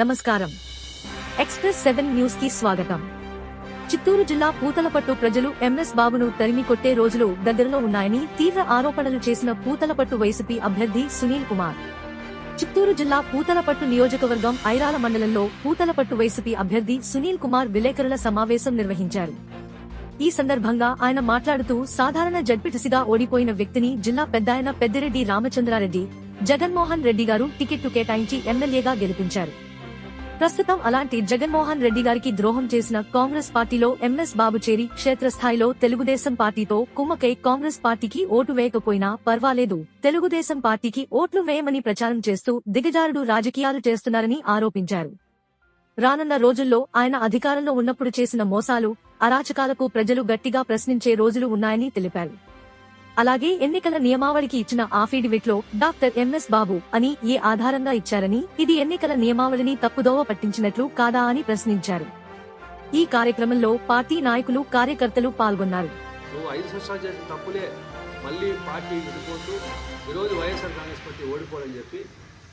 నమస్కారం. Express seven న్యూస్కి స్వాగతం. చిత్తూరు జిల్లా పూతలపట్టు ప్రజలు ఎంఎస్ బాబును తరిమి కొట్టే రోజులు దగ్గరలో ఉన్నాయని తీవ్ర ఆరోపణలు చేసిన పూతలపట్టు వైసీపీ అభ్యర్థి సునీల్ కుమార్. చిత్తూరు జిల్లా పూతలపట్టు నియోజకవర్గం ఐరాల మండలంలో పూతలపట్టు వైసీపీ అభ్యర్థి సునీల్ కుమార్ విలేకరుల సమావేశం నిర్వహించారు. ఈ సందర్భంగా ఆయన మాట్లాడుతూ సాధారణ జడ్పిటిసిగా ఓడిపోయిన వ్యక్తిని జిల్లా పెద్దాయన పెద్దిరెడ్డి రామచంద్రారెడ్డి జగన్మోహన్ రెడ్డి గారు టికెట్టు కేటాయించి ఎమ్మెల్యేగా గెలిపించారు. ప్రస్తుతం అలాంటి జగన్మోహన్ రెడ్డి గారికి ద్రోహం చేసిన కాంగ్రెస్ పార్టీలో ఎంఎస్ బాబు చేరి క్షేత్రస్థాయిలో తెలుగుదేశం పార్టీతో కుమ్మకై కాంగ్రెస్ పార్టీకి ఓటు వేయకపోయినా పర్వాలేదు. తెలుగుదేశం పార్టీకి ఓట్లు వేయమని ప్రచారం చేస్తూ దిగజారుడు రాజకీయాలు చేస్తున్నారని ఆరోపించారు. రానున్న రోజుల్లో ఆయన అధికారంలో ఉన్నప్పుడు చేసిన మోసాలు అరాచకాలకు ప్రజలు గట్టిగా ప్రశ్నించే రోజులు ఉన్నాయని తెలిపారు. అలాగే ఎన్నికల నియమావళికి ఇచ్చిన ఆఫిడవిట్లో డాక్టర్ ఎంఎస్ బాబు అని ఏ ఆధారంగా ఇచ్చారని ఇది ఎన్నికల నియమావళిని తప్పుదోవ పట్టించినట్లు కాదా అని ప్రశ్నించారు. ఈ కార్యక్రమంలో పార్టీ నాయకులు కార్యకర్తలు పాల్గొన్నారు. నువ్వు తప్పులే మళ్ళీ పార్టీ విడిపోతూ ఈరోజు వైఎస్ఆర్ కాంగ్రెస్ పార్టీ చెప్పి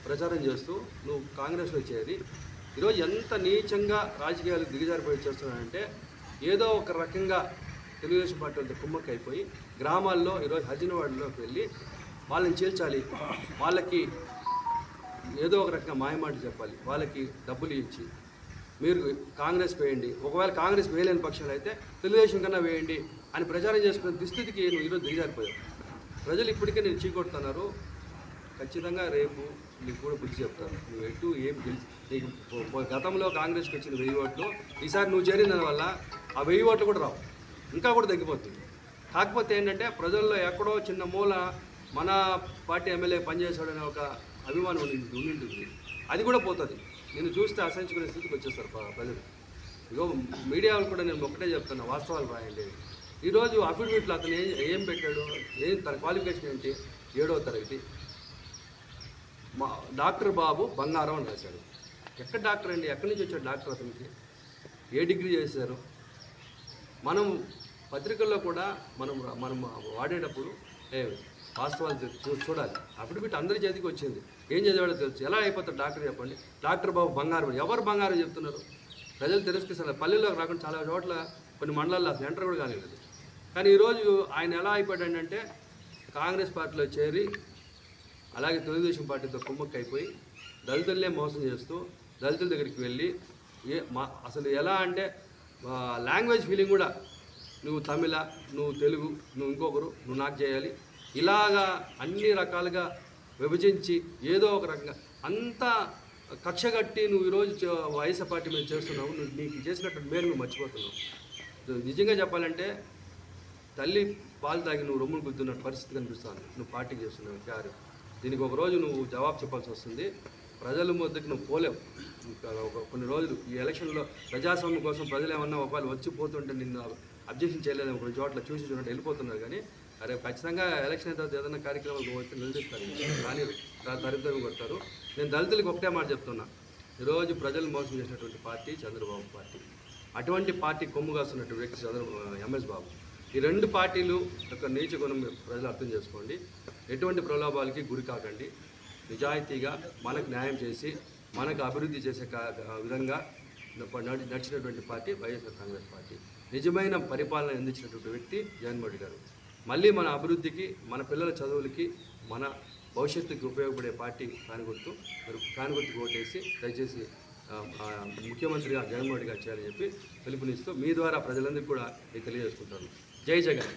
ప్రచారం చేస్తూ నువ్వు కాంగ్రెస్లో చేరి ఈరోజు ఎంత నీచంగా రాజకీయాలు దిగజారిపోయి చేస్తున్నానంటే ఏదో ఒక రకంగా తెలుగుదేశం పార్టీ వాళ్ళతో కుమ్మక్క అయిపోయి గ్రామాల్లో ఈరోజు హజినవాడలోకి వెళ్ళి వాళ్ళని చేల్చాలి. వాళ్ళకి ఏదో ఒక రకంగా మాయమాట చెప్పాలి. వాళ్ళకి డబ్బులు ఇచ్చి మీరు కాంగ్రెస్ వేయండి. ఒకవేళ కాంగ్రెస్ వేయలేని పక్షాలు అయితే తెలుగుదేశం కన్నా వేయండి అని ప్రచారం చేసుకునే దుస్థితికి నువ్వు ఈరోజు దిగజారిపోయావు. ప్రజలు ఇప్పటికే నేను చీకొడుతున్నారు. ఖచ్చితంగా రేపు నీకు కూడా బుద్ధి చెప్తాను నువ్వు ఎటు ఏం గెలిచి నీకు గతంలో కాంగ్రెస్కి వచ్చిన వెయ్యి ఓట్లు ఈసారి నువ్వు చేరిన దానివల్ల ఆ వెయ్యి ఓట్లు కూడా రావు. ఇంకా కూడా తగ్గిపోతుంది. కాకపోతే ఏంటంటే ప్రజల్లో ఎక్కడో చిన్న మూల మన పార్టీ ఎమ్మెల్యే పనిచేశాడనే ఒక అభిమానం ఉండింది ఉండింటుంది. అది కూడా పోతుంది. నేను చూస్తే అసహించుకునే స్థితికి వచ్చేస్తారు ప్రజలు. ఇగో మీడియా వాళ్ళు కూడా నేను ఒకటే చెప్తున్నా వాస్తవాలు రాయండి. ఈరోజు అఫిడవిట్లు అతను ఏం ఏం పెట్టాడు? ఏం తన క్వాలిఫికేషన్ ఏంటి? ఏడవ తరగతి. మా డాక్టర్ బాబు బంగారం అని రాశాడు. ఎక్కడ డాక్టర్ అండి? ఎక్కడి నుంచి వచ్చాడు డాక్టర్ అతనికి? ఏ డిగ్రీ చేశారు? మనం పత్రికల్లో కూడా మనం మనం వాడేటప్పుడు ఏ వాస్తవాలు చూ- చూ- చూడాలి. అఫిడవిట్ అందరి చేతికి వచ్చింది. ఏం చదివాడో తెలుసు. ఎలా అయిపోతారు డాక్టర్ చెప్పండి. డాక్టర్ బాబు బంగారం. ఎవరు బంగారం చెప్తున్నారు? ప్రజలు తిరస్కరిస్తున్నారు. పల్లెల్లోకి రాకుండా చాలా చోట్ల కొన్ని మండలాల్లో అసలు ఎంటర్ కూడా కాలేదు. కానీ ఈరోజు ఆయన ఎలా అయిపోయాడంటే కాంగ్రెస్ పార్టీలో చేరి అలాగే తెలుగుదేశం పార్టీతో కుమ్మక్క అయిపోయి దళితులనే మోసం చేస్తూ దళితుల దగ్గరికి వెళ్ళి ఏ మా అసలు ఎలా అంటే లాంగ్వేజ్ ఫీలింగ్ కూడా. నువ్వు తమిళ నువ్వు తెలుగు నువ్వు ఇంకొకరు నువ్వు నాకు చేయాలి. ఇలాగా అన్ని రకాలుగా విభజించి ఏదో ఒక రకంగా అంతా కక్ష కట్టి నువ్వు ఈరోజు చే- పార్టీ మీద చేస్తున్నావు. నువ్వు నీకు చేసినట్టు మేలు నువ్వు మర్చిపోతున్నావు. నిజంగా చెప్పాలంటే తల్లి పాలు తాగి నువ్వు రొమ్ములు గుద్దున్న పరిస్థితి కనిపిస్తాను నువ్వు పార్టీ చేస్తున్నావు. క్యారు. దీనికి ఒక రోజు నువ్వు జవాబు చెప్పాల్సి వస్తుంది. ప్రజల మధ్యకి నువ్వు పోలేవు ఒక కొన్ని రోజులు ఈ ఎలక్షన్లో ప్రజాస్వామ్యం కోసం ప్రజలు ఏమన్నా ఒకవేళ వచ్చి పోతుంటే నిన్ను అబ్జెక్షన్ చేయలేదు కొన్ని చోట్ల చూసి చూడండి వెళ్ళిపోతున్నారు కానీ అరే ఖచ్చితంగా ఎలక్షన్ తర్వాత ఏదైనా కార్యక్రమాలు వచ్చి నిలదీస్తారు. కానీ దరిద్రం కొడతారు. నేను దళితులకు ఒకటే మాట చెప్తున్నా. ఈరోజు ప్రజలు మోసం చేసినటువంటి పార్టీ చంద్రబాబు పార్టీ. అటువంటి పార్టీ కొమ్ము కాస్తున్నటువంటి వ్యక్తి చంద్ర ఎంఎస్ బాబు. ఈ రెండు పార్టీలు యొక్క నీచ గుణం ప్రజలు అర్థం చేసుకోండి. ఎటువంటి ప్రలోభాలకి గురి కాకండి. నిజాయితీగా మనకు న్యాయం చేసి మనకు అభివృద్ధి చేసే విధంగా నడిచినటువంటి పార్టీ వైఎస్ఆర్ కాంగ్రెస్ పార్టీ. నిజమైన పరిపాలన అందించినటువంటి వ్యక్తి జగన్మోహన్ రెడ్డి గారు. మళ్ళీ మన అభివృద్ధికి మన పిల్లల చదువులకి మన భవిష్యత్తుకి ఉపయోగపడే పార్టీ కానుగుర్తు మీరు కానుగుర్తుకు ఓటేసి దయచేసి ముఖ్యమంత్రిగా జగన్మోహన్ గారు చేయాలని చెప్పి పిలుపునిస్తూ మీ ద్వారా ప్రజలందరికీ కూడా నేను తెలియజేసుకుంటాను జై జగన్.